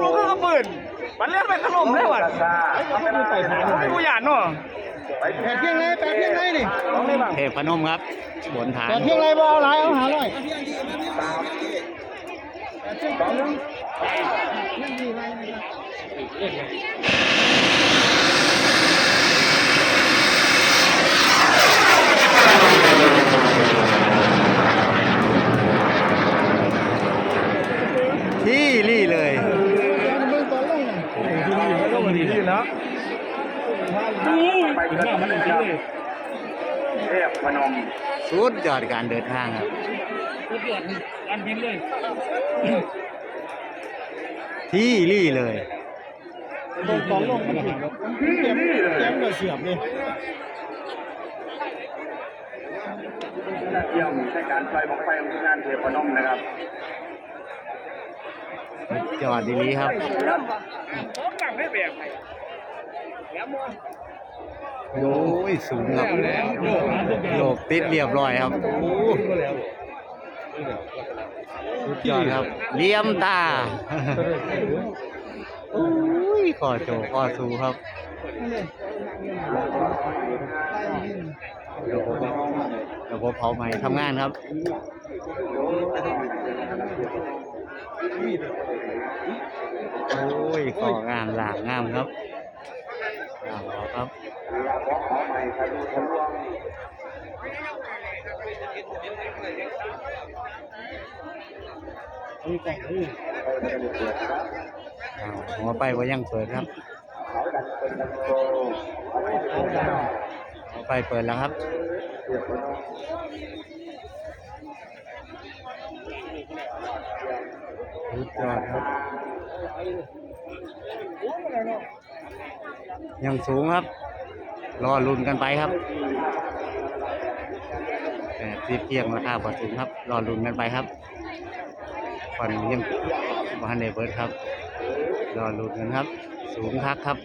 ลูกก็ปืนมันเล่นไปขนมได้หว่ะไม่กูหยาดเนาะแปดเพียงไรแปดเพียงไรนี่ต้องได้บ้างเทพนมครับบนฐานแปดเพียงไรบ่เอาหลายเอาหาร้อยที่รี่เลย เบิ่งตอนลงน่ะ ก็มันดีเนาะ เทพพนมสุดยอดการเดินทางครับที่รี่เลยเบิ่งตอนลงมันเห็นแบบเต็มเต็มเลยเสียบเลยเยี่ยมในการปล่อยบอกไฟของงานเทพพนมนะครับจอดดีๆครับ โอ้ยสูงครับโยกติดเรียบร้อยครับสุดยอดครับเลี่ยมตาโอ้ยขอโจขอสูครับเดี๋ยวผมเดี๋ยวผมเผาใหม่ทำงานครับโอ้ยของามหลางงามครับ ครับอ่าหัวไปว่ายังเปิดครับหัวไปเปิดแล้วครับสุดยอดครับ ยังสูงครับ รอลุ้นกันไปครับแต่ที่เพียงราคาพอสูงครับ รอลุ้นกันไปครับฟันยังบ้านเดเบิร์ดครับ รอลุ้นกันครับ สูงคักครับ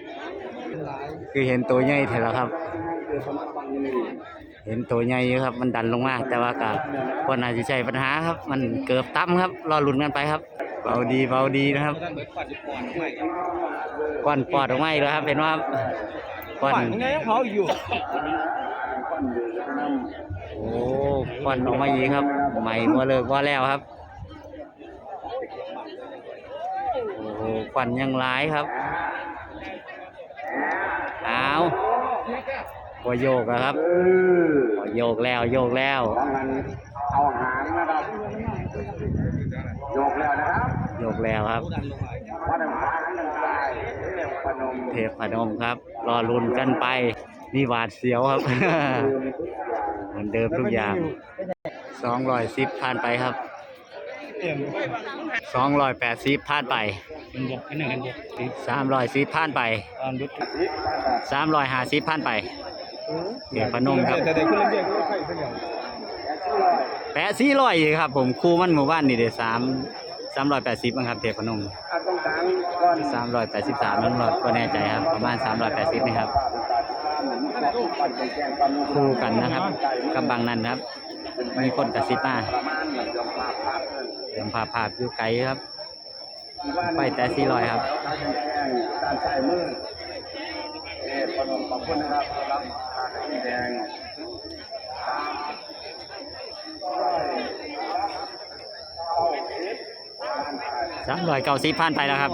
คือเห็นตัวใหญ่เถอะแล้วครับ เห็นตัวใหญ่อยู่ครับ มันดันลงมา แต่ว่ากับคนอาจจะใช่ปัญหาครับ มันเกือบต่ำครับ รอลุ้นกันไปครับเบาดีเบาดีนะครับก้อนปอดออกมาอีกแล้วครับเป็นว่า ก้อนฝันไงยังเผาอยู่ โอ้ก้อนออกมาอีกครับ ใหม่บ่เลิกบ่แล้วครับ โอ้โหควันยังร้ายครับเอาพอโยกแล้วครับพอโยกแล้วโยกแล้วต้องกันเอาหางนะครับโยกแล้วนะครับโยกแล้วครับว่าดังฟ้าดังใจเทพพนม เทพพนมครับ รอลุนกันไป นี่หวาดเสียวครับ เหมือนเดิมทุกอย่างสองร้อยสิบผ่านไปครับสองร้อยแปดสิบผ่านไปสามร้อยสิบผ่านไปสามร้อยห้าสิบผ่านไปเทพพนมครับแปดสี่ร้อยครับผมครูมันหมู่บ้านนี่เดี๋ยวสามสามร้อยแปดสิบครับเทพพนม กลางก้อนสามร้อยแปดสิบสามนั่นเราก็แน่ใจครับ ประมาณสามร้อยแปดสิบนี่ครับ คู่กันนะครับกำบังนั้นครับ มีคนกระซิบมาประมาณเหมือนยอมภาพาพเพิ่นเตรียมภาพอยู่ไกลครับ ไปแต่สี่ร้อยครับการใช้มือเทพพนมขอบคุณนะครับรับทานสีแดงสามร้อยเก้าสิบผ่านไปแล้วครับ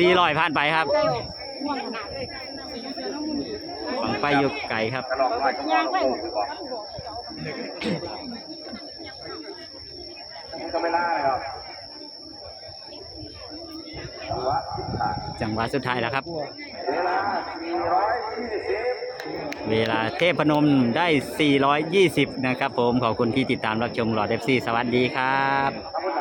สี่ร้อยผ่านไปครับบังไปอยู่ไกลครับจังหวะสุดท้ายแล้วครับเวลาเวลาเทพนมได้ 420 นะครับผม ขอบคุณที่ติดตามรับชมหลอดเอฟซีสวัสดีครับ